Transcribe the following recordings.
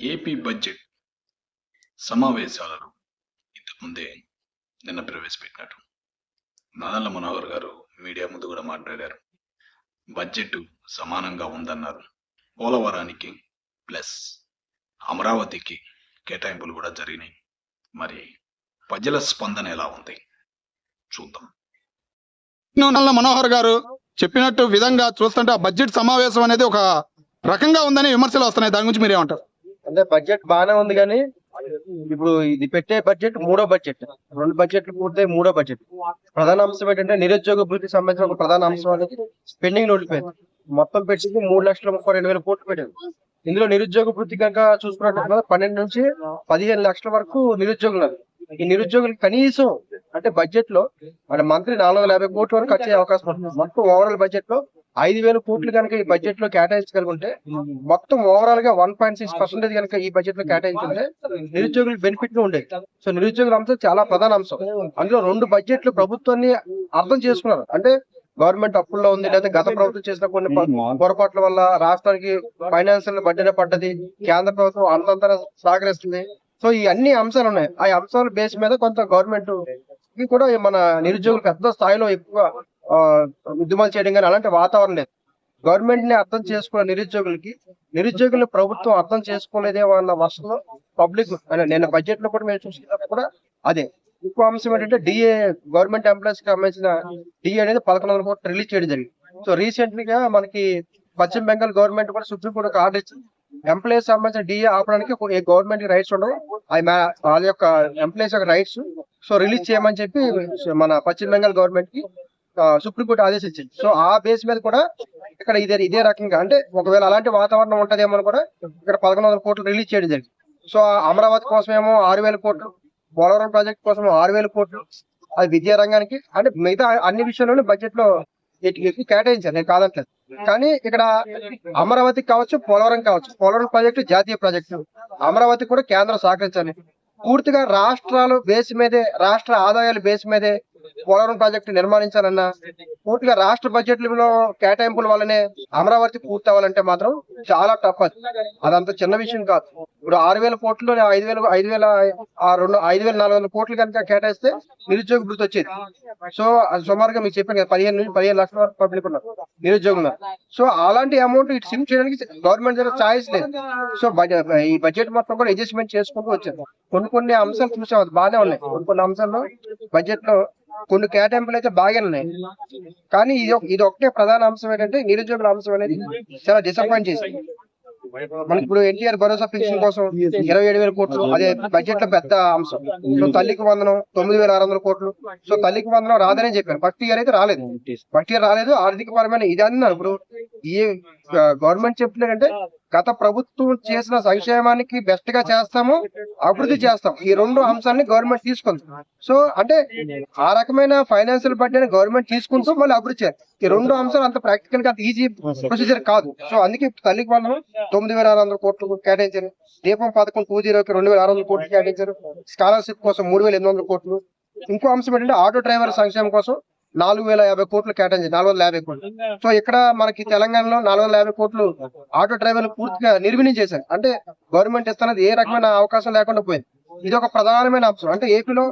AP budget సమావేశాలను ఇంతకుముందే నిన్న ప్రవేశపెట్టినట్టు. నాదల్ల మనోహర్ గారు మీడియా ముందు కూడా మాట్లాడారు. బడ్జెట్ సమానంగా ఉందన్నారు. పోలవరానికి ప్లస్ అమరావతికి కేటాయింపులు కూడా జరిగినాయి. మరి ప్రజల స్పందన ఎలా ఉంది? చూద్దాం. నల్ల మనోహర్ గారు చెప్పినట్టు విధంగా చూస్తుంటే ఆ బడ్జెట్ సమావేశం అనేది ఒక రకంగా ఉందని విమర్శలు వస్తున్నాయి. దాని గురించి మీరేమంటారు? అంటే బడ్జెట్ బాగానే ఉంది కానీ ఇప్పుడు ఇది పెట్టే బడ్జెట్ మూడో బడ్జెట్ రెండు బడ్జెట్లు పూర్తయి మూడో బడ్జెట్ ప్రధాన అంశం ఏంటంటే నిరుద్యోగ భృతికి సంబంధించిన ఒక ప్రధాన అంశం అనేది పెండింగ్లో మొత్తం పెట్టింది మూడు లక్షల ముప్పై రెండు వేల కోట్లు పెట్టింది ఇందులో నిరుద్యోగ భృతి కనుక చూసుకున్నట్టు పన్నెండు నుంచి పదిహేను లక్షల వరకు నిరుద్యోగులు ఈ నిరుద్యోగులు కనీసం అంటే బడ్జెట్లో మన మంత్రి నాలుగు వందల యాభై కోట్ల వరకు వచ్చే అవకాశం ఉంటుంది మొత్తం ఓవరాల్ బడ్జెట్లో ఐదు వేల కోట్లు కనుక ఈ బడ్జెట్లో కేటాయించగలిగితే మొత్తం ఓవరాల్గా వన్ పాయింట్ సిక్స్ పర్సెంటేజ్ కనుక ఈ బడ్జెట్లో కేటాయించుంటే నిరుద్యోగులు బెనిఫిట్గా ఉండేది సో నిరుద్యోగుల అంశం చాలా ప్రధాన అంశం. అందులో రెండు బడ్జెట్లు ప్రభుత్వాన్ని అర్థం చేసుకున్నారు. అంటే గవర్నమెంట్ అప్పుల్లో ఉంది లేదా గత ప్రభుత్వం చేసిన కొన్ని పొరపాట్ల వల్ల రాష్ట్రానికి ఫైనాన్షియల్ బడ్జెట్ పడ్డది కేంద్ర ప్రభుత్వం అంతంత సహకరిస్తుంది. సో ఈ అన్ని అంశాలు ఉన్నాయి. ఆ అంశాల బేస్ మీద కొంత గవర్నమెంట్ కూడా మన నిరుద్యోగులు పెద్ద స్థాయిలో ఎక్కువ ఉద్యమాలు చేయడం కానీ అలాంటి వాతావరణం లేదు. గవర్నమెంట్ని అర్థం చేసుకున్న నిరుద్యోగులకి నిరుద్యోగులు ప్రభుత్వం అర్థం చేసుకోలేదే అన్న వర్షంలో పబ్లిక్ నేను బడ్జెట్లో కూడా మేము చూసినప్పుడు కూడా అదే. ఇంకో అంశం ఏంటంటే డిఏ గవర్నమెంట్ ఎంప్లాయీస్కి సంబంధించిన డిఏ అనేది పదకొండు వందల కోట్లు రిలీజ్ చేయడం జరిగింది. సో రీసెంట్గా మనకి పశ్చిమ బెంగాల్ గవర్నమెంట్ కూడా సుప్రీం కోర్టు ఆర్డర్ ఇచ్చింది. ఎంప్లాయీస్ సంబంధించిన డిఏ ఆపడానికి గవర్నమెంట్ రైట్స్ ఉండవు. అది మా- వాళ్ళ యొక్క ఎంప్లాయీస్ యొక్క రైట్స్. సో రిలీజ్ చేయమని చెప్పి మన పశ్చిమ బెంగాల్ గవర్నమెంట్కి సుప్రీం కోర్టు ఆదేశించింది. సో ఆ బేస్ మీద కూడా ఇక్కడ ఇదే ఇదే రకంగా అంటే ఒకవేళ అలాంటి వాతావరణం ఉంటదేమో అని కూడా ఇక్కడ పదకొండు వందల కోట్లు రిలీజ్ చేయడం జరిగింది. సో ఆ అమరావతి కోసమేమో ఆరు వేల కోట్లు పోలవరం ప్రాజెక్ట్ కోసం ఆరు వేల కోట్లు అది విద్యా రంగానికి అంటే మిగతా అన్ని విషయంలోనే బడ్జెట్లో ఎక్కు- కేటాయించారు నేను కాదంటలేదు కానీ ఇక్కడ అమరావతికి కావచ్చు పోలవరం కావచ్చు పోలవరం ప్రాజెక్టు జాతీయ ప్రాజెక్టు అమరావతి కూడా కేంద్రం సహకరించాలి. పూర్తిగా రాష్ట్రాలు బేస్ మీదే రాష్ట్ర ఆదాయాలు బేస్ మీదే పోలవరం ప్రాజెక్టు నిర్మాణించాలన్నా పూర్తిగా రాష్ట్ర బడ్జెట్లో కేటాయింపుల వల్లనే అమరావతి పూర్తి అవ్వాలంటే మాత్రం చాలా టఫ్ అది. అదంత చిన్న విషయం కాదు. ఇప్పుడు ఆరు వేల కోట్లు ఐదు వేల ఐదు వేల ఆ రెండు ఐదు వేల నాలుగు వందల కోట్లు కనుక కేటాయిస్తే నిరుద్యోగ భృతి వచ్చేది. సో అది సుమారుగా మీకు చెప్పాను కదా పదిహేను నుంచి పదిహేను లక్షల వరకు పబ్లిక్ ఉన్నారు నిరుద్యోగులు ఉన్నారు. సో అలాంటి అమౌంట్ ఇటు సిమ్ చేయడానికి గవర్నమెంట్ దగ్గర ఛాయిస్ లేదు. సో బడ్జెట్ ఈ బడ్జెట్ మొత్తం కూడా అడ్జస్ట్మెంట్ చేసుకుంటూ వచ్చారు. కొన్ని కొన్ని అంశాలు చూసాం అది బాగానే ఉన్నాయి. కొన్ని కొన్ని అంశాల్లో బడ్జెట్లో కొన్ని కేటాయింపులు అయితే బాగానే ఉన్నాయి. కానీ ఇది ఇది ఒకటే ప్రధాన అంశం ఏంటంటే నిరుద్యోగుల అంశం అనేది చాలా డిసప్పాయింట్ చేసింది. మనకి ఇప్పుడు ఎన్టీఆర్ భరోసా పెన్షన్ కోసం ఇరవై ఏడు వేల కోట్లు అదే బడ్జెట్లో పెద్ద అంశం. సో తల్లికి వందనం తొమ్మిది వేల ఆరు వందల కోట్లు. సో తల్లికి వందనం రాదని చెప్పారు. ఫస్ట్ ఇయర్ అయితే రాలేదు. ఫస్ట్ ఇయర్ రాలేదు. ఆర్థిక పరమైన ఇది అన్నారు ఇప్పుడు ఈ గవర్నమెంట్ చెప్తున్నారంటే గత ప్రభుత్వం చేసిన సంక్షేమానికి బెస్ట్గా చేస్తాము అభివృద్ధి చేస్తాం ఈ రెండు అంశాన్ని గవర్నమెంట్ తీసుకుంది. సో అంటే ఆ రకమైన ఫైనాన్షియల్ బడ్జెట్ గవర్నమెంట్ తీసుకుంటూ మళ్ళీ అభివృద్ధి చేయాలి. ఈ రెండు అంశాలు అంత ప్రాక్టికల్గా అంత ఈజీ ప్రొసీజర్ కాదు. సో అందుకే తల్లికి వందనం తొమ్మిది వేల ఆరు వందల కోట్లు కేటాయించారు. దీపం పథకం టూ జీరోకి రెండు వేల ఆరు వందల కోట్లు కేటాయించారు. స్కాలర్షిప్ కోసం మూడు వేల ఎనిమిది వందల కోట్లు. ఇంకో అంశం ఏంటంటే ఆటో డ్రైవర్ సంక్షేమం కోసం నాలుగు వేల యాభై కోట్లు కేటాయించింది. నాలుగు వందల యాభై కోట్లు. సో ఇక్కడ మనకి తెలంగాణలో నాలుగు వందల యాభై కోట్లు ఆటో డ్రైవర్లు పూర్తిగా నిర్వీణ్యం చేశారు. అంటే గవర్నమెంట్ ఇస్తున్నది ఏ రకమైన అవకాశం లేకుండా పోయింది. ఇది ఒక ప్రధానమైన అంశం. అంటే ఏపీలో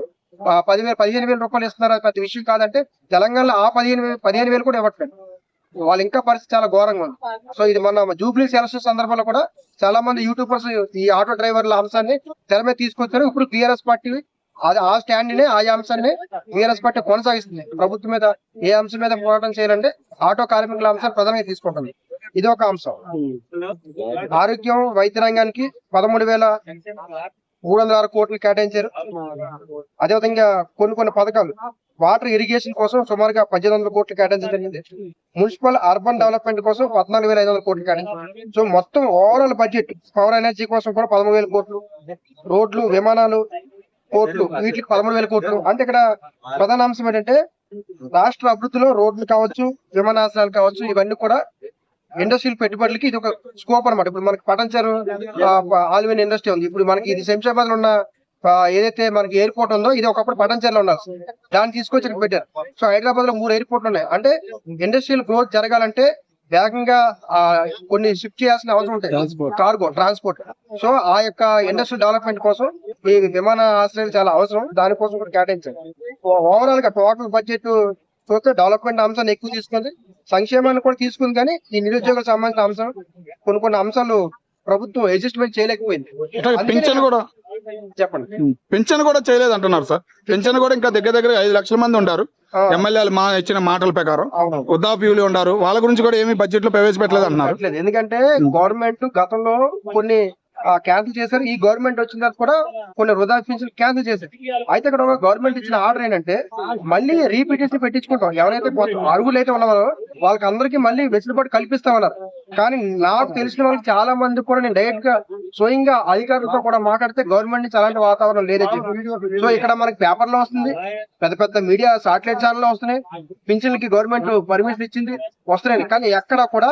పదివేల పదిహేను వేల రూపాయలు ఇస్తున్నారు ప్రతి విషయం కాదంటే తెలంగాణలో ఆ పదిహేను పదిహేను వేలు కూడా ఇవ్వట్లేదు. వాళ్ళు ఇంకా పరిస్థితి చాలా ఘోరంగా ఉంది. సో ఇది మన జూబ్లీ ఎలక్షన్ సందర్భంలో కూడా చాలా మంది యూట్యూబర్స్ ఈ ఆటో డ్రైవర్ల అంశాన్ని తెర మీద తీసుకొచ్చారు. ఇప్పుడు బీఆర్ఎస్ పార్టీ అది ఆ స్టాండ్ని ఆ అంశాన్ని టీఆర్ఎస్ పార్టీ కొనసాగిస్తుంది. ప్రభుత్వం మీద ఏ అంశం మీద పోరాటం చేయాలంటే ఆటో కార్మికుల అంశాన్ని ప్రధానంగా తీసుకుంటుంది. ఇది ఒక అంశం. ఆరోగ్యం వైద్య రంగానికి పదమూడు వేల మూడు వందల ఆరు కోట్లు కేటాయించారు. అదేవిధంగా కొన్ని కొన్ని పథకాలు వాటర్ ఇరిగేషన్ కోసం సుమారుగా పద్దెనిమిది వందల కోట్లు కేటాయించడం జరిగింది. మున్సిపల్ అర్బన్ డెవలప్మెంట్ కోసం పద్నాలుగు వేల ఐదు వందల కోట్లు కేటాయించారు. సో మొత్తం ఓవరాల్ బడ్జెట్ పవర్ ఎనర్జీ కోసం కూడా పదమూడు వేల కోట్లు. రోడ్లు విమానాలు కోట్లు వీటికి పదమూడు వేల కోట్లు. అంటే ఇక్కడ ప్రధాన అంశం ఏంటంటే రాష్ట్ర అభివృద్ధిలో రోడ్లు కావచ్చు విమానాశ్రయాలు కావచ్చు ఇవన్నీ కూడా ఇండస్ట్రియల్ పెట్టుబడులకి ఇది ఒక స్కోప్ అన్నమాట. ఇప్పుడు మనకి పటంచరు ఆల్విన్ ఇండస్ట్రీ ఉంది. ఇప్పుడు మనకి ఇది శంషాబాద్లో ఉన్న ఏదైతే మనకి ఎయిర్పోర్ట్ ఉందో ఇది ఒకప్పుడు పటంచర్లో ఉండాలి దాన్ని తీసుకొచ్చి ఇక్కడ పెట్టారు. సో హైదరాబాద్లో మూడు ఎయిర్పోర్ట్లు ఉన్నాయి. అంటే ఇండస్ట్రియల్ గ్రోత్ జరగాలంటే వేగంగా ఆ, కొన్ని షిఫ్ట్ చేయాల్సిన అవసరం ఉంటాయి. కార్గో ట్రాన్స్పోర్ట్ సో ఆ యొక్క ఇండస్ట్రియల్ డెవలప్మెంట్ కోసం ఈ విమాన ఆశ్రయాలు చాలా అవసరం. దానికోసం కూడా కేటాయించారు ఓవరాల్గా టోటల్ బడ్జెట్ చూస్తే డెవలప్మెంట్ అంశాన్ని ఎక్కువ తీసుకుంది. సంక్షేమాన్ని కూడా తీసుకుంది కానీ ఈ నిరుద్యోగులకు సంబంధించిన అంశం కొన్ని కొన్ని అంశాలు ప్రభుత్వం అడ్జస్ట్మెంట్ చేయలేకపోయింది. చెప్పండి. పింఛన్ కూడా చేయలేదు అంటున్నారు సార్. పింఛన్ కూడా ఇంకా దగ్గర దగ్గర ఐదు లక్షల మంది ఉంటారు ఎమ్మెల్యేలు మా ఇచ్చిన మాటల ప్రకారం. వృద్ధాప్యులు ఉన్నారు వాళ్ళ గురించి కూడా ఏమీ బడ్జెట్లో ప్రవేశపెట్టలేదు. పెట్టలేదు. ఎందుకంటే గవర్నమెంట్ గతంలో కొన్ని క్యాన్సిల్ చేశారు. ఈ గవర్నమెంట్ వచ్చిన తర్వాత కూడా కొన్ని వృధా పింఛన్ క్యాన్సిల్ చేశారు. అయితే ఇక్కడ గవర్నమెంట్ ఇచ్చిన ఆర్డర్ ఏంటంటే మళ్ళీ రీపిటిషన్ పెట్టించుకుంటాం. ఎవరైతే కొంత అరుగులు అయితే ఉన్నారో వాళ్ళకి అందరికీ మళ్ళీ వెసులుబాటు కల్పిస్తామన్నారు. కానీ నాకు తెలిసిన వాళ్ళకి చాలా మంది కూడా నేను డైరెక్ట్గా స్వయంగా అధికారులతో కూడా మాట్లాడితే గవర్నమెంట్ నుంచి అలాంటి వాతావరణం లేదని చెప్పి సో ఇక్కడ మనకి పేపర్లో వస్తుంది. పెద్ద పెద్ద మీడియా సాటిలైట్ ఛానల్లో వస్తున్నాయి. పింఛన్లకి గవర్నమెంట్ పర్మిషన్ ఇచ్చింది. వస్తున్నాయి. కానీ ఎక్కడ కూడా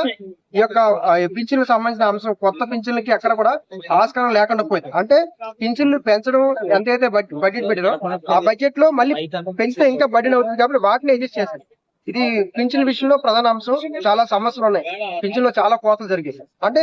ఈ యొక్క ఆ, పింఛన్లకు సంబంధించిన అంశం కొత్త పింఛన్లకి ఎక్కడ కూడా ఆస్కారం లేకుండా పోయింది. అంటే పింఛన్లు పెంచడం ఎంతైతే బడ్జెట్ బడ్జెట్ పెట్టారో ఆ బడ్జెట్లో మళ్ళీ పెంచితే ఇంకా బడ్జెట్ అవుతుంది కాబట్టి వాటిని అడ్జస్ట్ చేశారు. ఇది పింఛన్ విషయంలో ప్రధాన అంశం. చాలా సమస్యలు ఉన్నాయి. పింఛన్లో చాలా కోతలు జరిగాయి. అంటే